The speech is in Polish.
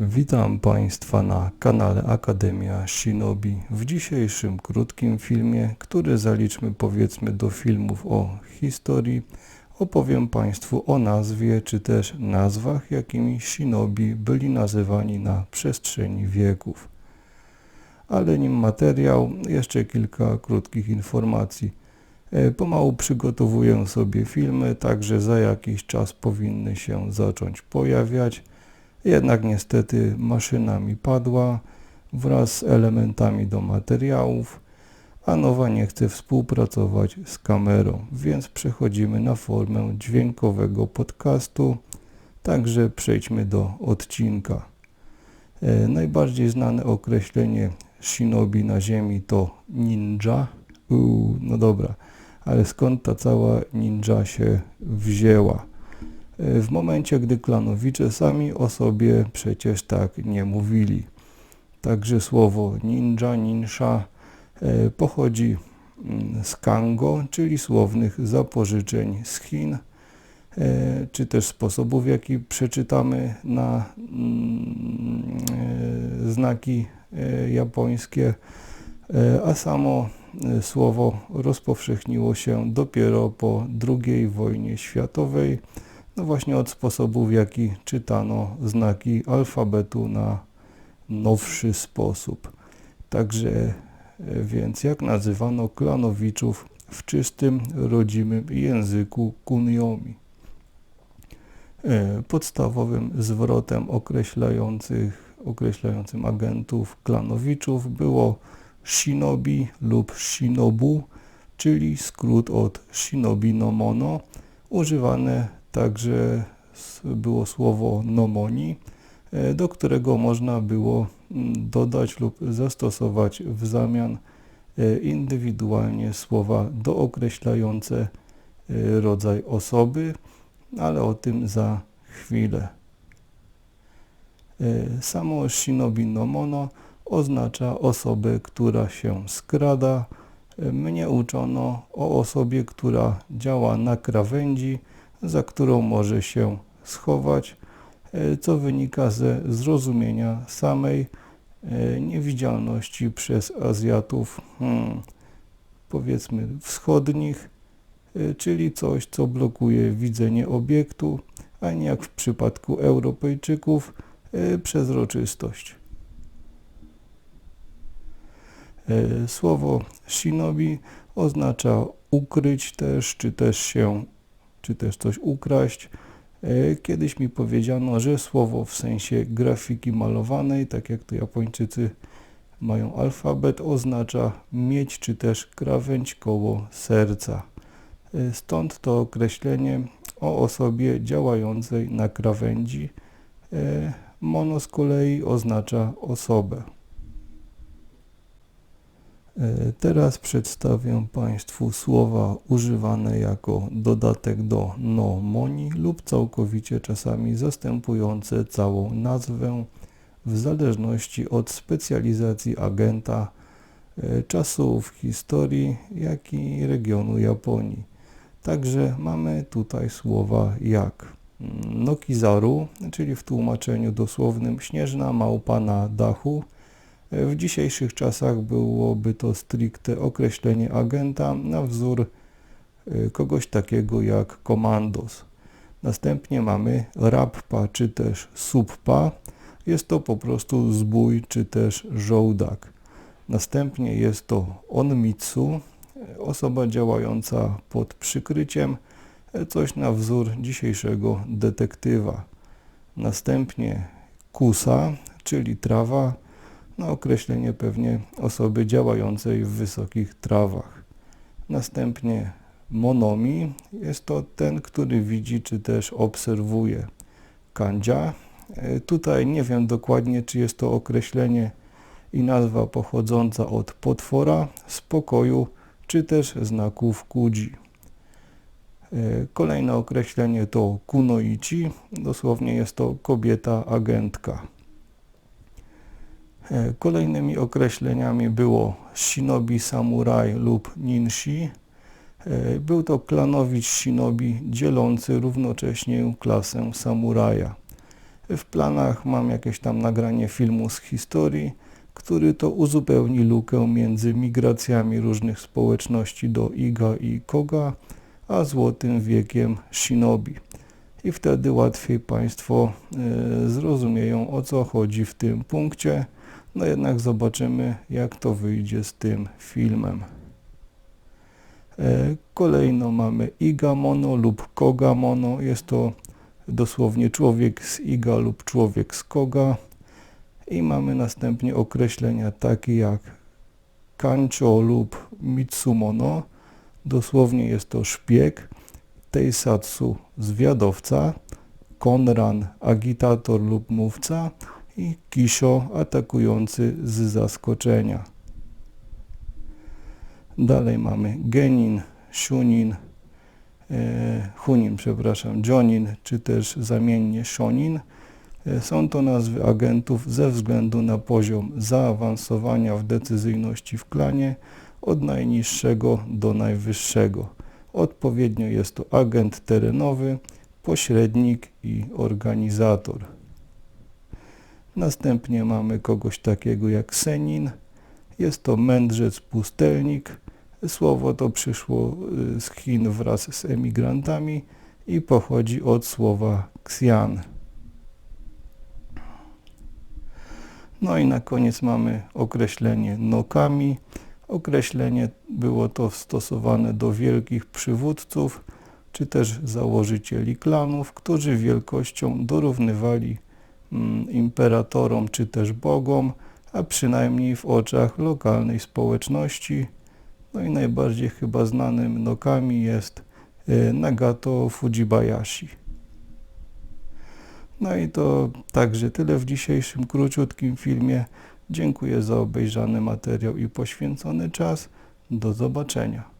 Witam Państwa na kanale Akademia Shinobi. W dzisiejszym krótkim filmie, który zaliczmy powiedzmy do filmów o historii, opowiem Państwu o nazwie czy też nazwach, jakimi Shinobi byli nazywani na przestrzeni wieków. Ale nim materiał, jeszcze kilka krótkich informacji. E, Pomału przygotowuję sobie filmy, także za jakiś czas powinny się zacząć pojawiać. Jednak niestety maszyna mi padła wraz z elementami do materiałów, a nowa nie chce współpracować z kamerą, więc przechodzimy na formę dźwiękowego podcastu. Także przejdźmy do odcinka. E, najbardziej znane określenie shinobi na ziemi to ninja. No dobra, ale skąd ta cała ninja się wzięła? E, w momencie, gdy klanowicze sami o sobie przecież tak nie mówili. Także słowo ninja, ninsha e, pochodzi mm, z kango, czyli słownych zapożyczeń z Chin, e, czy też sposobów, w jaki przeczytamy na mm, znaki japońskie, a samo słowo rozpowszechniło się dopiero po II wojnie światowej, no właśnie od sposobu, w jaki czytano znaki alfabetu na nowszy sposób. Także e, więc jak nazywano klanowiczów w czystym, rodzimym języku kuniomi. E, podstawowym zwrotem określających, określającym agentów klanowiczów było shinobi lub shinobu, czyli skrót od shinobi no mono, używane Także było słowo nomoni, e, do którego można było mm, dodać lub zastosować w zamian e, indywidualnie słowa dookreślające e, rodzaj osoby, ale o tym za chwilę. Samo shinobi no mono oznacza osobę, która się skrada. Mnie uczono o osobie, która działa na krawędzi, za którą może się schować, e, co wynika ze zrozumienia samej e, niewidzialności przez Azjatów, hmm, powiedzmy wschodnich, e, czyli coś, co blokuje widzenie obiektu, a nie jak w przypadku Europejczyków przezroczystość. Słowo shinobi oznacza ukryć też, czy też się czy też coś ukraść. E, kiedyś mi powiedziano, że słowo w sensie grafiki malowanej, tak jak to Japończycy mają alfabet, oznacza mieć czy też krawędź koło serca. E, stąd to określenie o osobie działającej na krawędzi. E, mono z kolei oznacza osobę. E, teraz przedstawię Państwu słowa używane jako dodatek do nomoni lub całkowicie czasami zastępujące całą nazwę w zależności od specjalizacji agenta, e, czasów historii, jak i regionu Japonii. Także mamy tutaj słowa jak Nokizaru, czyli w tłumaczeniu dosłownym śnieżna małpa na dachu, w dzisiejszych czasach byłoby to stricte określenie agenta na wzór y, kogoś takiego jak komandos. Następnie mamy rappa czy też subpa. Jest to po prostu zbój czy też żołdak. Następnie jest to onmitsu, osoba działająca pod przykryciem, coś na wzór dzisiejszego detektywa. Następnie kusa, czyli trawa, na określenie pewnie osoby działającej w wysokich trawach. Następnie monomi jest to ten, który widzi czy też obserwuje. Kandzia, e, tutaj nie wiem dokładnie, czy jest to określenie i nazwa pochodząca od potwora, spokoju, czy też znaków kudzi. E, kolejne określenie to kunoichi, dosłownie jest to kobieta agentka. E, kolejnymi określeniami było shinobi samuraj lub ninshi. E, był to klanowicz shinobi dzielący równocześnie klasę samuraja. W planach mam jakieś tam nagranie filmu z historii, który to uzupełni lukę między migracjami różnych społeczności do Iga i Koga, a złotym wiekiem Shinobi. I wtedy łatwiej Państwo e, zrozumieją o co chodzi w tym punkcie. No jednak zobaczymy jak to wyjdzie z tym filmem. E, Kolejno mamy Igamono lub Kogamono. Jest to dosłownie człowiek z Iga lub człowiek z Koga. I mamy następnie określenia takie jak Kancho lub Mitsumono. Dosłownie jest to szpieg. Teisatsu zwiadowca. Konran agitator lub mówca. I Kisho atakujący z zaskoczenia. Dalej mamy Genin, Shunin, e, Hunin, przepraszam, Jonin, czy też zamiennie Shonin. E, Są to nazwy agentów ze względu na poziom zaawansowania w decyzyjności w klanie od najniższego do najwyższego. Odpowiednio jest to agent terenowy, pośrednik i organizator. Następnie mamy kogoś takiego jak Senin. Jest to mędrzec pustelnik. Słowo to przyszło y, z Chin wraz z emigrantami i pochodzi od słowa ksian. No i na koniec mamy określenie nokami. Określenie było to stosowane do wielkich przywódców, czy też założycieli klanów, którzy wielkością dorównywali imperatorom czy też bogom, a przynajmniej w oczach lokalnej społeczności. No i najbardziej chyba znanym nokami jest e, Nagato Fujibayashi. No i to także tyle w dzisiejszym króciutkim filmie. Dziękuję za obejrzany materiał i poświęcony czas. Do zobaczenia.